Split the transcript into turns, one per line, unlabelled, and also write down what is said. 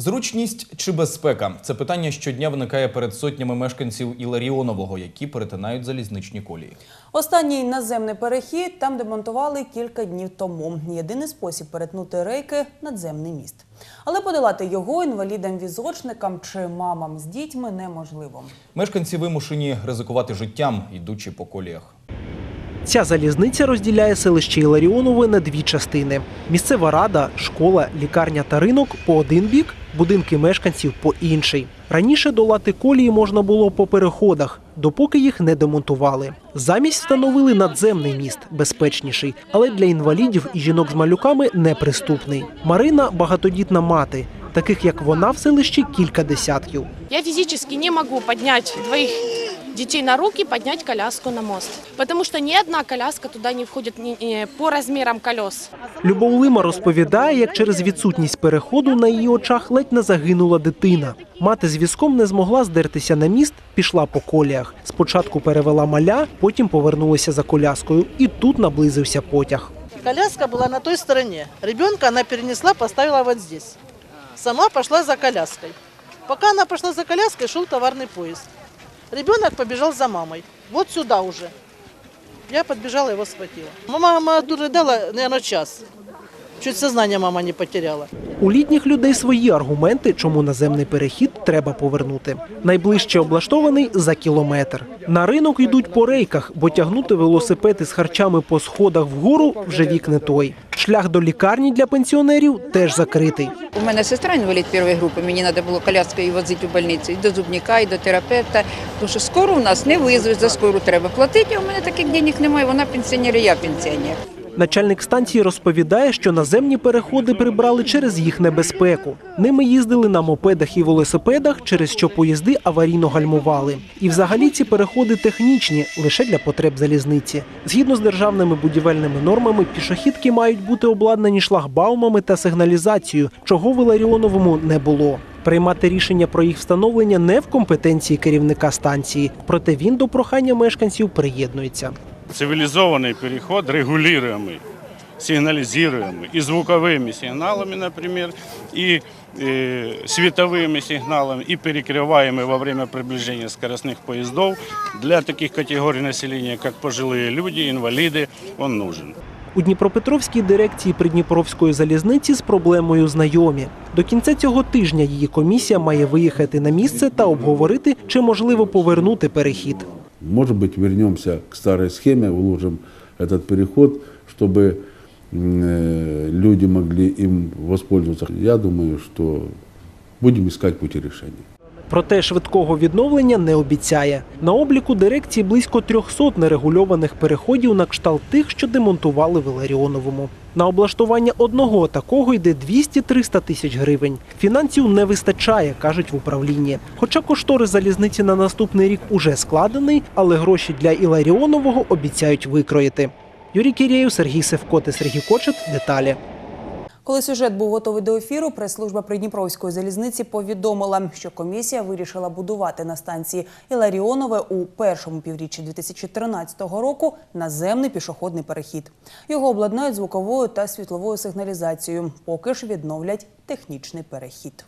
Зручність чи безпека це питання щодня виникає перед сотнями мешканців Іларіонового, які перетинають залізничні колії.
Останній наземний перехід там демонтували кілька днів тому. Єдиний спосіб перетнути рейки надземний міст. Але подолати його інвалідам-візочникам чи мамам з дітьми неможливо.
Мешканці вимушені ризикувати життям, йдучи по коліях.
Ця залізниця розділяє селище Іларіонове на дві частини: місцева рада, школа, лікарня та ринок по один бік, будинки мешканців по інший. Раніше долати колії можна було по переходах, допоки їх не демонтували. Замість встановили надземний міст, безпечніший, але для інвалідів і жінок з малюками неприступний. Марина багатодітна мати. Таких як вона в селищі кілька десятків.
Я физически не могу поднять двоих детей на руки, поднять коляску на мост. Потому что ни одна коляска туда не входит ни- ни по размерам колес.
Любов Лима розповідає, як через відсутність переходу на її очах ледь не загинула дитина. Мати з візком не змогла здертися на міст, пішла по коліях. Спочатку перевела маля, потім повернулася за коляскою, і тут наблизився потяг.
Коляска была на той стороне. Ребенка она перенесла, поставила вот здесь. Сама пошла за коляской. Пока она пошла за коляской, шел товарный поезд. Ребенок побежал за мамой. Вот сюда уже. Я подбежала, его схватила. Мама дала, наверное, час. Чуть сознание мама не потеряла.
У літніх людей свої аргументи, чому наземний перехід треба повернути. Найближче облаштований за кілометр. На ринок йдуть по рейках, бо тягнути велосипед із харчами по сходах вгору вже вік не той. Шлях до лікарні для пенсіонерів теж закритий.
У мене сестра інвалід першої групи, мені треба було коляскою возити у больницю, і до зубника, і до терапевта. Тому що скоро у нас не визвуть, за скору треба платити, а у мене таких денег немає, вона пенсіонер, і я пенсіонер.
Начальник станції розповідає, що наземні переходи прибрали через їх небезпеку. Ними їздили на мопедах і велосипедах, через що поїзди аварійно гальмували. І взагалі ці переходи технічні лише для потреб залізниці. Згідно з державними будівельними нормами, пішохідки мають бути обладнані шлагбаумами та сигналізацією, чого в Іларіоновому не було. Приймати рішення про їх встановлення не в компетенції керівника станції, проте він до прохання мешканців приєднується.
цивилизованный переход, регулируемый, сигнализируемый, и звуковыми сигналами, например, и э, световыми сигналами, и перекрываемый во время приближения скоростных поездов для таких категорий населения, как пожилые люди, инвалиды, он нужен.
У Дніпропетровській дирекції Придніпровської залізниці з проблемою знайомі. До кінця цього тижня її комісія має виїхати на місце та обговорити, чи можливо повернути перехід.
Может быть, вернемся к старой схеме, уложим этот переход, чтобы м, э, люди могли им воспользоваться. Я думаю, что будем искать пути решения.
Проте швидкого відновлення не обіцяє. На обліку дирекції близько 300 нерегульованих переходів на кшталт тих, що демонтували в Іларіоновому. На облаштування одного такого йде 200-300 тисяч гривень. Фінансів не вистачає, кажуть в управлінні. Хоча коштори залізниці на наступний рік уже складений, але гроші для Іларіонового обіцяють викроїти. Юрій Кірєєв, Сергій Севко та Сергій Кочет. Деталі.
Коли сюжет був готовий до ефіру, прес-служба Придніпровської залізниці повідомила, що комісія вирішила будувати на станції Іларіонове у першому півріччі 2013 року наземний пішохідний перехід. Його обладнають звуковою та світловою сигналізацією, поки ж відновлять технічний перехід.